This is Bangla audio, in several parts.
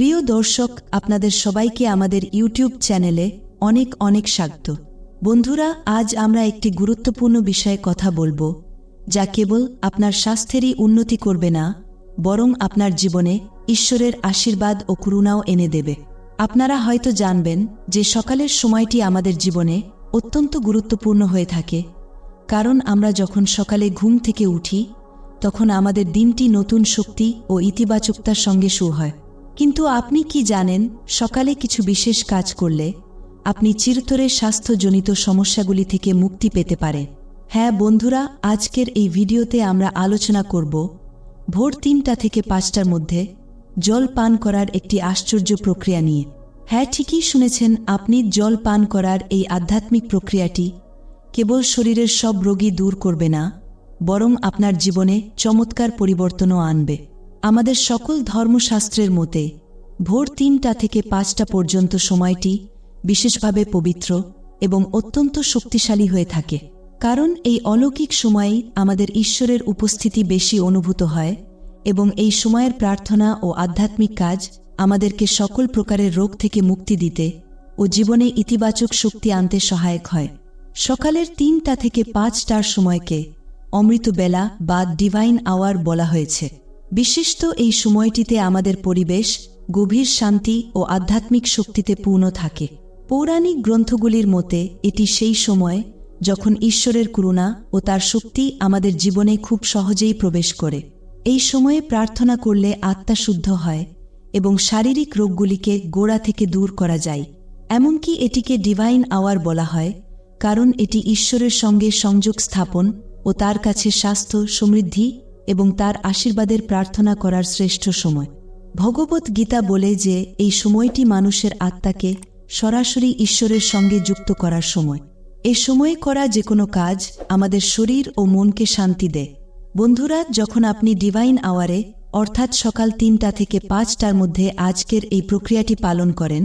প্রিয় দর্শক, আপনাদের সবাইকে আমাদের ইউটিউব চ্যানেলে অনেক অনেক স্বাগত। বন্ধুরা, আজ আমরা একটি গুরুত্বপূর্ণ বিষয়ে কথা বলব, যা কেবল আপনার স্বাস্থ্যেরই উন্নতি করবে না, বরং আপনার জীবনে ঈশ্বরের আশীর্বাদ ও করুণাও এনে দেবে। আপনারা হয়তো জানবেন যে সকালের সময়টি আমাদের জীবনে অত্যন্ত গুরুত্বপূর্ণ হয়ে থাকে, কারণ আমরা যখন সকালে ঘুম থেকে উঠি, তখন আমাদের দিনটি নতুন শক্তি ও ইতিবাচকতার সঙ্গে শুরু হয়। কিন্তু আপনি কি জানেন, সকালে কিছু বিশেষ কাজ করলে আপনি চিরতরে স্বাস্থ্যজনিত সমস্যাগুলি থেকে মুক্তি পেতে পারেন হ্যাঁ বন্ধুরা, আজকের এই ভিডিওতে আমরা আলোচনা করব ভোর তিনটা থেকে পাঁচটার মধ্যে জল পান করার একটি আশ্চর্য প্রক্রিয়া নিয়ে। হ্যাঁ ঠিকই শুনেছেন আপনি জল পান করার এই আধ্যাত্মিক প্রক্রিয়াটি কেবল শরীরের সব রোগী দূর করবে না, বরং আপনার জীবনে চমৎকার পরিবর্তনও আনবে। আমাদের সকল ধর্মশাস্ত্রের মতে, ভোর তিনটা থেকে পাঁচটা পর্যন্ত সময়টি বিশেষভাবে পবিত্র এবং অত্যন্ত শক্তিশালী হয়ে থাকে। কারণ এই অলৌকিক সময়েই আমাদের ঈশ্বরের উপস্থিতি বেশি অনুভূত হয় এবং এই সময়ের প্রার্থনা ও আধ্যাত্মিক কাজ আমাদেরকে সকল প্রকারের রোগ থেকে মুক্তি দিতে ও জীবনে ইতিবাচক শক্তি আনতে সহায়ক হয়। সকালের তিনটা থেকে পাঁচটার সময়কে অমৃতবেলা বা ডিভাইন আওয়ার বলা হয়েছে। বিশিষ্ট এই সময়টিতে আমাদের পরিবেশ গভীর শান্তি ও আধ্যাত্মিক শক্তিতে পূর্ণ থাকে। পৌরাণিক গ্রন্থগুলির মতে, এটি সেই সময় যখন ঈশ্বরের করুণা ও তার শক্তি আমাদের জীবনে খুব সহজেই প্রবেশ করে। এই সময়ে প্রার্থনা করলে আত্মা শুদ্ধ হয় এবং শারীরিক রোগগুলিকে গোড়া থেকে দূর করা যায়। এমনকি এটিকে ডিভাইন আওয়ার বলা হয়, কারণ এটি ঈশ্বরের সঙ্গে সংযোগ স্থাপন ও তার কাছে স্বাস্থ্য সমৃদ্ধি এবং তার আশীর্বাদের প্রার্থনা করার শ্রেষ্ঠ সময়। ভগবত গীতা বলে যে, এই সময়টি মানুষের আত্মাকে সরাসরি ঈশ্বরের সঙ্গে যুক্ত করার সময়। এ সময়ে করা যে কোনো কাজ আমাদের শরীর ও মনকে শান্তি দেয়। বন্ধুরা, যখন আপনি ডিভাইন আওয়ারে, অর্থাৎ সকাল তিনটা থেকে পাঁচটার মধ্যে আজকের এই প্রক্রিয়াটি পালন করেন,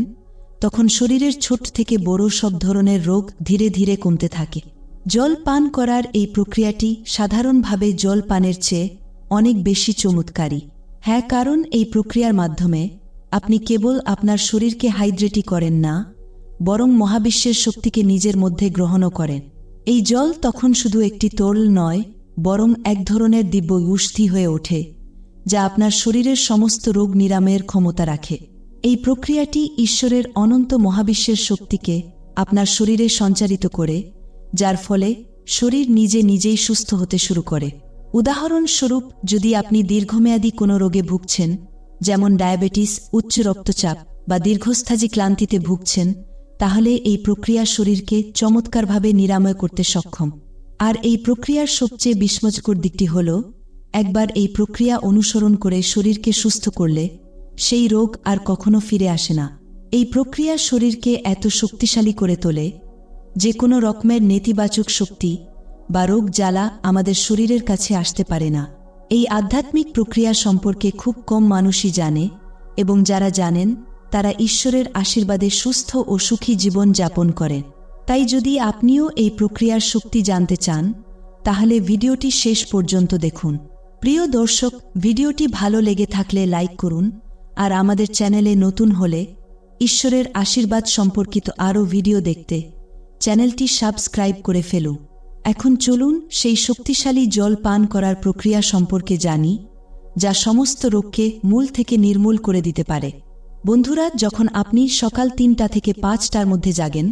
তখন শরীরের ছোট থেকে বড় সব ধরনের রোগ ধীরে ধীরে কমতে থাকে। জল পান করার এই প্রক্রিয়াটি সাধারণভাবে জল পানের চেয়ে অনেক বেশি চমৎকারী। হ্যাঁ কারণ এই প্রক্রিয়ার মাধ্যমে আপনি কেবল আপনার শরীরকে হাইড্রেটই করেন না, বরং মহাবিশ্বের শক্তিকে নিজের মধ্যে গ্রহণও করেন। এই জল তখন শুধু একটি তরল নয়, বরং এক ধরনের দিব্য উষ্ঠি হয়ে ওঠে, যা আপনার শরীরের সমস্ত রোগ নিরাময়ের ক্ষমতা রাখে। এই প্রক্রিয়াটি ঈশ্বরের অনন্ত মহাবিশ্বের শক্তিকে আপনার শরীরে সঞ্চারিত করে, যার ফলে শরীর নিজে নিজেই সুস্থ হতে শুরু করে। উদাহরণস্বরূপ, যদি আপনি দীর্ঘমেয়াদী কোনো রোগে ভুগছেন, যেমন ডায়াবেটিস, উচ্চ রক্তচাপ বা দীর্ঘস্থায়ী ক্লান্তিতে ভুগছেন, তাহলে এই প্রক্রিয়া শরীরকে চমৎকারভাবে নিরাময় করতে সক্ষম। আর এই প্রক্রিয়ার সবচেয়ে বিস্ময়কর দিকটি হল, একবার এই প্রক্রিয়া অনুসরণ করে শরীরকে সুস্থ করলে, সেই রোগ আর কখনো ফিরে আসে না। এই প্রক্রিয়া শরীরকে এত শক্তিশালী করে তোলে, যে কোনো রকমের নেতিবাচক শক্তি বা রোগ জ্বালা আমাদের শরীরের কাছে আসতে পারে না। এই আধ্যাত্মিক প্রক্রিয়া সম্পর্কে খুব কম মানুষই জানে এবং যারা জানেন, তারা ঈশ্বরের আশীর্বাদে সুস্থ ও সুখী জীবন যাপন করেন তাই যদি আপনিও এই প্রক্রিয়ার শক্তি জানতে চান, তাহলে ভিডিওটি শেষ পর্যন্ত দেখুন। প্রিয় দর্শক, ভিডিওটি ভালো লেগে থাকলে লাইক করুন আর আমাদের চ্যানেলে নতুন হলে ঈশ্বরের আশীর্বাদ সম্পর্কিত আরও ভিডিও দেখতে চ্যানেলটি সাবস্ক্রাইব করে ফেলুন। এখন চলুন সেই শক্তিশালী জল পান করার প্রক্রিয়া সম্পর্কে জানি, যা সমস্ত রোগকে মূল থেকে নির্মূল করে দিতে পারে। বন্ধুরা, যখন আপনি সকাল তিনটা থেকে পাঁচটার মধ্যে জাগেন,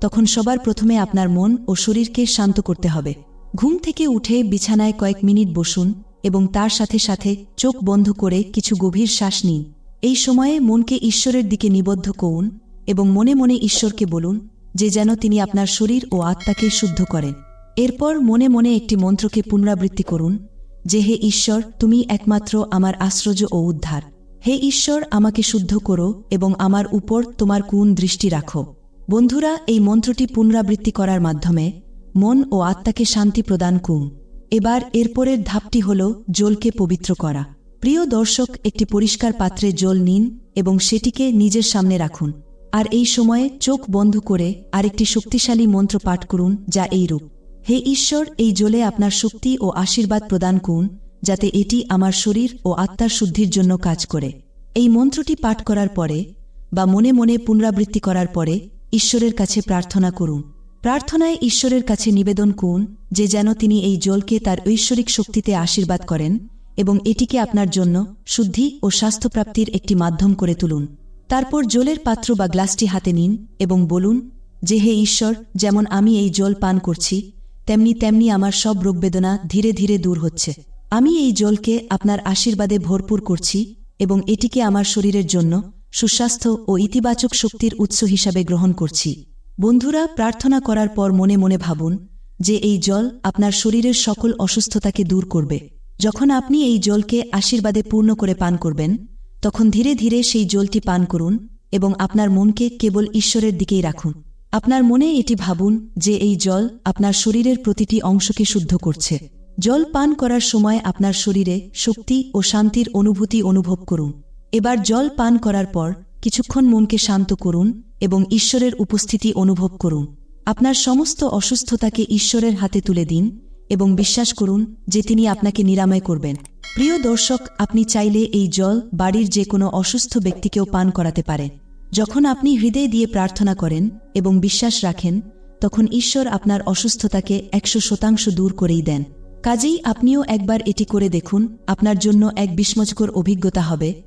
তখন সবার প্রথমে আপনার মন ও শরীরকে শান্ত করতে হবে। ঘুম থেকে উঠে বিছানায় কয়েক মিনিট বসুন এবং তার সাথে সাথে চোখ বন্ধ করে কিছু গভীর শ্বাস নিন। এই সময়ে মনকে ঈশ্বরের দিকে নিবদ্ধ করুন এবং মনে মনে ঈশ্বরকে বলুন, যে যেন তিনি আপনার শরীর ও আত্মাকে শুদ্ধ করেন। এরপর মনে মনে একটি মন্ত্রকে পুনরাবৃত্তি করুন, যে, হে ঈশ্বর, তুমি একমাত্র আমার আশ্রয় ও উদ্ধার। হে ঈশ্বর, আমাকে শুদ্ধ করো এবং আমার উপর তোমার কোন দৃষ্টি রাখো। বন্ধুরা, এই মন্ত্রটি পুনরাবৃত্তি করার মাধ্যমে মন ও আত্মাকে শান্তি প্রদান করুন। এবার এরপরের ধাপটি হল জলকে পবিত্র করা। প্রিয় দর্শক, একটি পরিষ্কার পাত্রে জল নিন এবং সেটিকে নিজের সামনে রাখুন। আর এই সময়ে চোখ বন্ধ করে আরেকটি শক্তিশালী মন্ত্র পাঠ করুন, যা এই রূপ। হে ঈশ্বর, এই জলে আপনার শক্তি ও আশীর্বাদ প্রদান করুন, যাতে এটি আমার শরীর ও আত্মার শুদ্ধির জন্য কাজ করে। এই মন্ত্রটি পাঠ করার পরে বা মনে মনে পুনরাবৃত্তি করার পরে ঈশ্বরের কাছে প্রার্থনা করুন। প্রার্থনায় ঈশ্বরের কাছে নিবেদন করুন যে যেন তিনি এই জলকে তার ঐশ্বরিক শক্তিতে আশীর্বাদ করেন এবং এটিকে আপনার জন্য শুদ্ধি ও স্বাস্থ্যপ্রাপ্তির একটি মাধ্যম করে তুলুন। তারপর জলের পাত্র বা গ্লাসটি হাতে নিন এবং বলুন, যে হে ঈশ্বর, যেমন আমি এই জল পান করছি তেমনি তেমনি আমার সব রোগবেদনা ধীরে ধীরে দূর হচ্ছে। আমি এই জলকে আপনার আশীর্বাদে ভরপুর করছি এবং এটিকে আমার শরীরের জন্য সুস্বাস্থ্য ও ইতিবাচক শক্তির উৎস হিসাবে গ্রহণ করছি। বন্ধুরা, প্রার্থনা করার পর মনে মনে ভাবুন যে এই জল আপনার শরীরের সকল অসুস্থতাকে দূর করবে। যখন আপনি এই জলকে আশীর্বাদে পূর্ণ করে পান করবেন, তখন ধীরে ধীরে সেই জলটি পান করুন এবং আপনার মনকে কেবল ঈশ্বরের দিকেই রাখুন। আপনার মনে এটি ভাবুন যে এই জল আপনার শরীরের প্রতিটি অংশকে শুদ্ধ করছে। জল পান করার সময় আপনার শরীরে শক্তি ও শান্তির অনুভূতি অনুভব করুন। এবার জল পান করার পর কিছুক্ষণ মনকে শান্ত করুন এবং ঈশ্বরের উপস্থিতি অনুভব করুন। আপনার সমস্ত অসুস্থতাকে ঈশ্বরের হাতে তুলে দিন এবং বিশ্বাস করুন যে তিনি আপনাকে নিরাময় করবেন। প্রিয় দর্শক, আপনি চাইলে এই জল বাড়ির যে কোনো অসুস্থ ব্যক্তিকেও পান করাতে পারেন। যখন আপনি হৃদয় দিয়ে প্রার্থনা করেন এবং বিশ্বাস রাখেন, তখন ঈশ্বর আপনার অসুস্থতাকে একশো শতাংশ দূর করেই দেন। কাজেই আপনিও একবার এটি করে দেখুন, আপনার জন্য এক বিস্ময়কর অভিজ্ঞতা হবে।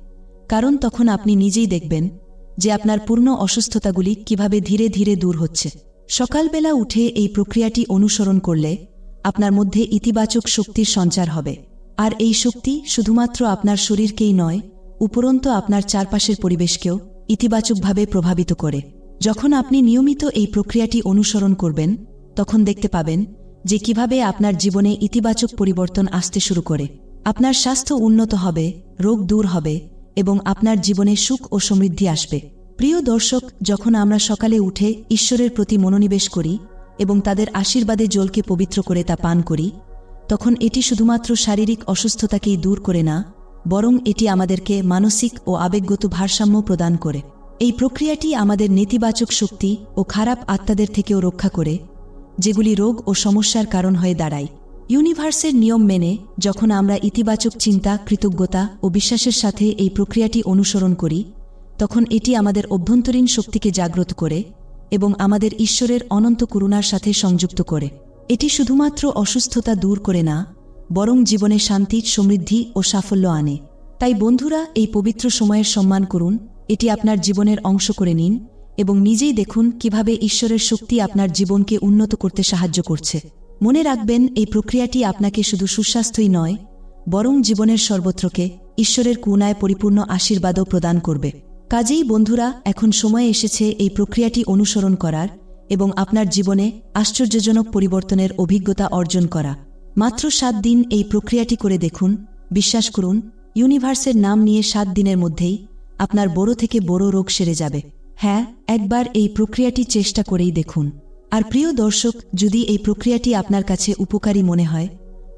কারণ তখন আপনি নিজেই দেখবেন যে আপনার পূর্ণ অসুস্থতাগুলি কীভাবে ধীরে ধীরে দূর হচ্ছে। সকালবেলা উঠে এই প্রক্রিয়াটি অনুসরণ করলে আপনার মধ্যে ইতিবাচক শক্তির সঞ্চার হবে। আর এই শক্তি শুধুমাত্র আপনার শরীরকেই নয়, উপরন্ত আপনার চারপাশের পরিবেশকেও ইতিবাচকভাবে প্রভাবিত করে। যখন আপনি নিয়মিত এই প্রক্রিয়াটি অনুসরণ করবেন, তখন দেখতে পাবেন যে কীভাবে আপনার জীবনে ইতিবাচক পরিবর্তন আসতে শুরু করে। আপনার স্বাস্থ্য উন্নত হবে, রোগ দূর হবে এবং আপনার জীবনে সুখ ও সমৃদ্ধি আসবে। প্রিয় দর্শক, যখন আমরা সকালে উঠে ঈশ্বরের প্রতি মনোনিবেশ করি এবং তাদের আশীর্বাদে জলকে পবিত্র করে তা পান করি, তখন এটি শুধুমাত্র শারীরিক অসুস্থতাকেই দূর করে না বরং এটি আমাদেরকে মানসিক ও আবেগগত ভারসাম্য প্রদান করে। এই প্রক্রিয়াটি আমাদের নেতিবাচক শক্তি ও খারাপ আত্মাদের থেকেও রক্ষা করে, যেগুলি রোগ ও সমস্যার কারণ হয়ে দাঁড়ায়। ইউনিভার্সের নিয়ম মেনে যখন আমরা ইতিবাচক চিন্তা, কৃতজ্ঞতা ও বিশ্বাসের সাথে এই প্রক্রিয়াটি অনুসরণ করি, তখন এটি আমাদের অভ্যন্তরীণ শক্তিকে জাগ্রত করে এবং আমাদের ঈশ্বরের অনন্ত করুণার সাথে সংযুক্ত করে। এটি শুধুমাত্র অসুস্থতা দূর করে না বরং জীবনে শান্তি, সমৃদ্ধি ও সাফল্য আনে। তাই বন্ধুরা, এই পবিত্র সময়ের সম্মান করুন, এটি আপনার জীবনের অংশ করে নিন এবং নিজেই দেখুন কীভাবে ঈশ্বরের শক্তি আপনার জীবনকে উন্নত করতে সাহায্য করছে। মনে রাখবেন, এই প্রক্রিয়াটি আপনাকে শুধু সুস্বাস্থ্যই নয়, বরং জীবনের সর্বত্রকে ঈশ্বরের কুনায় পরিপূর্ণ আশীর্বাদও প্রদান করবে। কাজেই বন্ধুরা, এখন সময় এসেছে এই প্রক্রিয়াটি অনুসরণ করার এবং আপনার জীবনে আশ্চর্যজনক পরিবর্তনের অভিজ্ঞতা অর্জন করা। মাত্র সাত দিন এই প্রক্রিয়াটি করে দেখুন, বিশ্বাস করুন, ইউনিভার্সের নাম নিয়ে সাত দিনের মধ্যেই আপনার বড় থেকে বড় রোগ সেরে যাবে। হ্যাঁ একবার এই প্রক্রিয়াটি চেষ্টা করেই দেখুন। আর প্রিয় দর্শক, যদি এই প্রক্রিয়াটি আপনার কাছে উপকারী মনে হয়,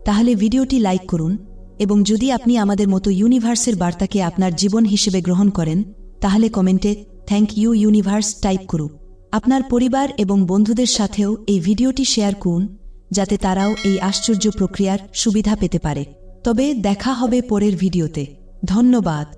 তাহলে ভিডিওটি লাইক করুন এবং যদি আপনি আমাদের মতো ইউনিভার্সের বার্তাকে আপনার জীবন হিসেবে গ্রহণ করেন, তাহলে কমেন্টে থ্যাংক ইউ ইউনিভার্স টাইপ করুন। আপনার পরিবার এবং বন্ধুদের সাথেও এই ভিডিওটি শেয়ার করুন। যাতে তারাও এই আশ্চর্য প্রক্রিয়ার সুবিধা পেতে পারে। তবে দেখা হবে পরের ভিডিওতে। ধন্যবাদ।